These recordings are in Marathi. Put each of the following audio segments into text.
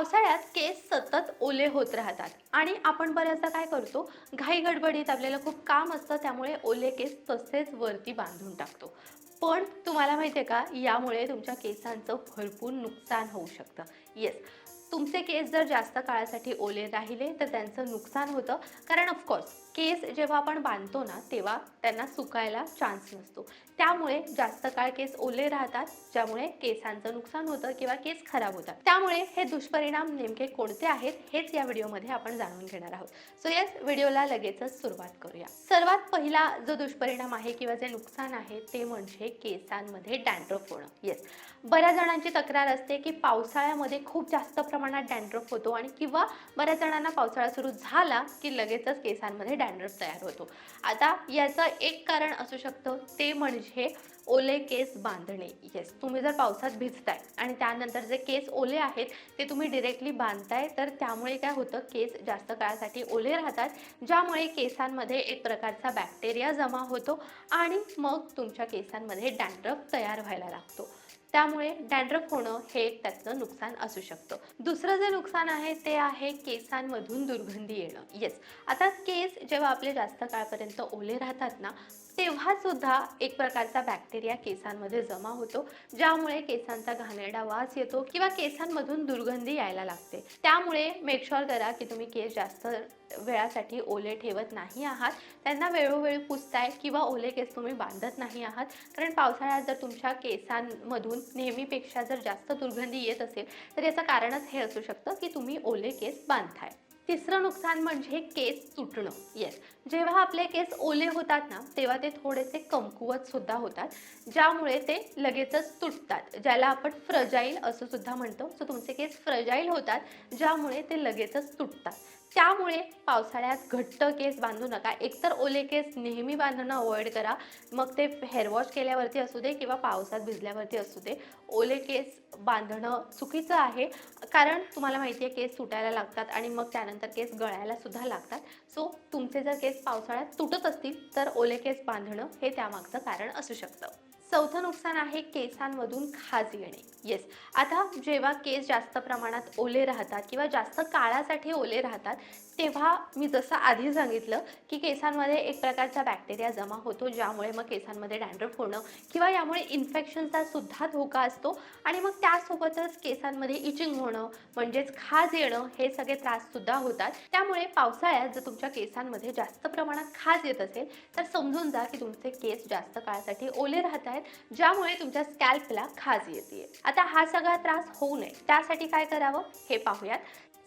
पावसाळ्यात केस सतत ओले होत राहतात. आणि आपण बऱ्याचदा काय करतो घाई गडबडीत आपल्याला खूप काम असतं त्यामुळे ओले केस तसेच वरती बांधून टाकतो. पण तुम्हाला माहिती आहे का यामुळे तुमच्या केसांचं भरपूर नुकसान होऊ शकतं. येस तुमचे केस जर जास्त काळासाठी ओले राहिले तर त्यांचं नुकसान होतं. कारण ऑफकोर्स केस जेव्हा आपण बांधतो ना तेव्हा त्यांना सुकायला चान्स नसतो. त्यामुळे जास्त काळ केस ओले राहतात ज्यामुळे केसांचं नुकसान होतं किंवा केस खराब होतात. त्यामुळे हे दुष्परिणाम नेमके कोणते आहेत हेच या व्हिडिओमध्ये आपण जाणून घेणार आहोत. सो येस व्हिडिओला लगेचच सुरुवात करूया. सर्वात पहिला जो दुष्परिणाम आहे किंवा जे नुकसान आहे ते म्हणजे केसांमध्ये डॅन्ड्रफ होणं. येस बऱ्याच जणांची तक्रार असते की पावसाळ्यामध्ये खूप जास्त प्रमाणात डॅन्ड्रफ होतो आणि किंवा बऱ्याच जणांना पावसाळा सुरू झाला की लगेचच केसांमध्ये डॅन्ड्रफ तयार होतो. आता याचं एक कारण असू शकतं ते म्हणजे ओले केस बांधणे. येस तुम्ही जर पावसात भिजताय आणि त्यानंतर जे केस ओले आहेत ते तुम्ही डिरेक्टली बांधताय तर त्यामुळे काय होतं केस जास्त काळासाठी ओले राहतात ज्यामुळे केसांमध्ये एक प्रकारचा बॅक्टेरिया जमा होतो आणि मग तुमच्या केसांमध्ये डॅन्ड्रफ तयार व्हायला लागतो. त्यामुळे डॅन्ड्रफ होणं हे एक त्यातलं नुकसान असू शकतं. दुसरं जे नुकसान आहे ते आहे केसांमधून दुर्गंधी येणं. येस आता केस जेव्हा आपले जास्त काळपर्यंत ओले राहतात ना तेव्हा सुद्धा एक प्रकारचा बॅक्टेरिया केसांमध्ये जमा होतो ज्यामुळे केसांचा घाणेरडा वास येतो किंवा केसांमधून दुर्गंधी यायला लागते. त्यामुळे मेक करा की तुम्ही केस जास्त वेळासाठी ओले ठेवत नाही आहात. त्यांना वेळोवेळी पुसताय किंवा ओले केस तुम्ही बांधत नाही आहात. कारण पावसाळ्यात जर तुमच्या केसांमधून नेहमीपेक्षा जर जास्त दुर्गंधी येत असेल तर याचं कारणच हे असू शकतं की तुम्ही ओले केस बांधताय. तिसरं नुकसान म्हणजे केस तुटणं. येस जेव्हा आपले केस ओले होतात ना तेव्हा ते थोडेसे कमकुवत सुद्धा होतात ज्यामुळे ते लगेचच तुटतात. ज्याला आपण फ्रजाईल असं सुद्धा म्हणतो. सो तुमचे केस फ्रजाईल होतात ज्यामुळे ते लगेचच तुटतात. त्यामुळे पावसाळ्यात घट्ट केस बांधू नका. एकतर ओले केस नेहमी बांधणं अवॉइड करा. मग ते हेअरवॉश केल्यावरती असू दे किंवा पावसात भिजल्यावरती असू दे ओले केस बांधणं चुकीचं आहे. कारण तुम्हाला माहिती आहे केस सुटायला लागतात आणि मग त्यानंतर केस गळायला सुद्धा लागतात. सो तुमचे जर केस पावसाळ्यात तुटत असतील तर ओले केस बांधणं हे त्यामागचं कारण असू शकतं. चौथं नुकसान आहे केसांमधून खाज येणे. येस आता जेव्हा केस जास्त प्रमाणात ओले राहतात किंवा जास्त काळासाठी ओले राहतात तेव्हा मी जसं आधी सांगितलं की केसांमध्ये एक प्रकारचा बॅक्टेरिया जमा होतो ज्यामुळे मग केसांमध्ये डॅन्ड्रफ होणं किंवा यामुळे इन्फेक्शनचा सुद्धा धोका असतो आणि मग त्यासोबतच केसांमध्ये इचिंग होणं म्हणजेच खाज येणं हे सगळे त्राससुद्धा होतात. त्यामुळे पावसाळ्यात जर तुमच्या केसांमध्ये जास्त प्रमाणात खाज येत असेल तर समजून जा की तुमचे केस जास्त काळासाठी ओले राहत आहेत ज्यामुळे तुमच्या स्कॅल्पला खाज येते आता हा सगळा त्रास होऊ नये. त्यासाठी काय करावं? हे पाहूयात.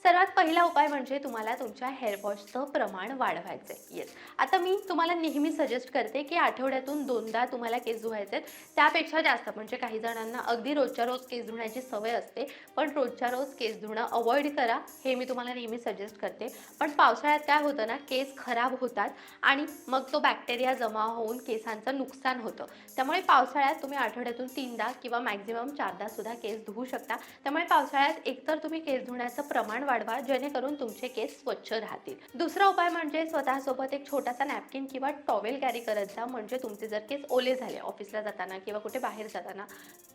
सर्वात पहिला उपाय म्हणजे तुम्हाला तुमच्या हेअरवॉशचं प्रमाण वाढवायचं आहे येस आता मी तुम्हाला नेहमी सजेस्ट करते की आठवड्यातून दोनदा तुम्हाला केस धुवायचे आहेत त्यापेक्षा जास्त म्हणजे काही जणांना अगदी रोजच्या रोज केस धुण्याची सवय असते पण रोजच्या रोज केस धुणं अवॉइड करा हे मी तुम्हाला नेहमी सजेस्ट करते. पण पावसाळ्यात काय होतं ना केस खराब होतात आणि मग तो बॅक्टेरिया जमा होऊन केसांचं नुकसान होतं. त्यामुळे पावसाळ्यात तुम्ही आठवड्यातून तीनदा किंवा मॅक्झिमम चारदा सुद्धा केस धुवू शकता. त्यामुळे पावसाळ्यात एकतर तुम्ही केस धुण्याचं प्रमाण वाढवा जेणेकरून तुमचे केस स्वच्छ राहतील. दुसरा उपाय म्हणजे स्वतःसोबत एक छोटासा नॅपकिन किंवा टॉवेल कॅरी करत जा. म्हणजे तुमचे जर केस ओले झाले ऑफिसला जाताना किंवा कुठे बाहेर जाताना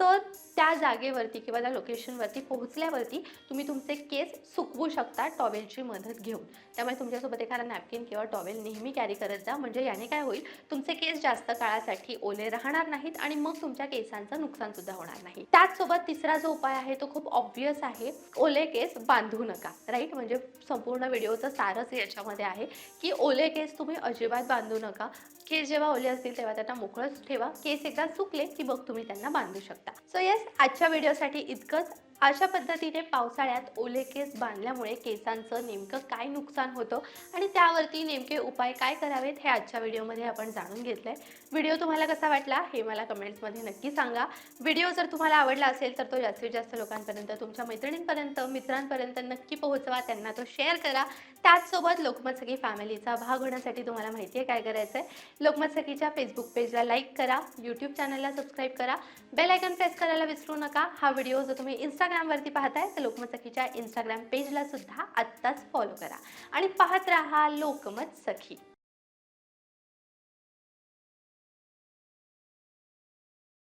तर त्या जागेवरती किंवा त्या लोकेशनवरती पोहोचल्यावरती तुम्ही तुमचे केस सुकवू शकता टॉवेलची मदत घेऊन. त्यामुळे तुमच्यासोबत एखादा नॅपकिन किंवा टॉवेल नेहमी कॅरी करत जा. म्हणजे याने काय होईल तुमचे केस जास्त काळासाठी ओले राहणार नाहीत आणि मग तुमच्या केसांचं नुकसान सुद्धा होणार नाही. त्याचसोबत तिसरा जो उपाय आहे तो खूप ऑब्वियस आहे. ओले केस बांधू नका. राईट म्हणजे संपूर्ण व्हिडिओचं सारच याच्यामध्ये आहे की ओले केस तुम्ही अजिबात बांधू नका. केस जेव्हा ओले असतील तेव्हा त्यांना मोकळंच ठेवा. केस एकदा सुकले की मग तुम्ही त्यांना बांधू शकता. सो येस आजच्या व्हिडिओसाठी इतकंच. अशा पद्धतीने पावसाळ्यात ओले केस बांधल्यामुळे केसांचं नेमकं काय नुकसान होतं आणि त्यावरती नेमके उपाय काय करावेत हे आजच्या व्हिडिओमध्ये आपण जाणून घेतलंय. व्हिडिओ तुम्हाला कसा वाटला हे मला कमेंट्समध्ये नक्की सांगा. व्हिडिओ जर तुम्हाला आवडला असेल तर तो जास्तीत जास्त लोकांपर्यंत तुमच्या मैत्रिणींपर्यंत मित्रांपर्यंत नक्की पोहोचवा. त्यांना तो शेअर करा. त्याचसोबत लोकमत सखी फॅमिलीचा भाग होण्यासाठी तुम्हाला माहिती आहे काय करायचं आहे लोकमत सखीच्या फेसबुक पेजला लाईक करा. यूट्यूब चॅनलला सबस्क्राईब करा. बेल आयकन प्रेस करायला विसरू नका. हा व्हिडिओ जर तुम्ही इंस्टाग्रामवरती पाहताय तर लोकमत सखीच्या इंस्टाग्राम पेजला सुद्धा आत्ताच फॉलो करा. आणि पाहत राहा लोकमत सखी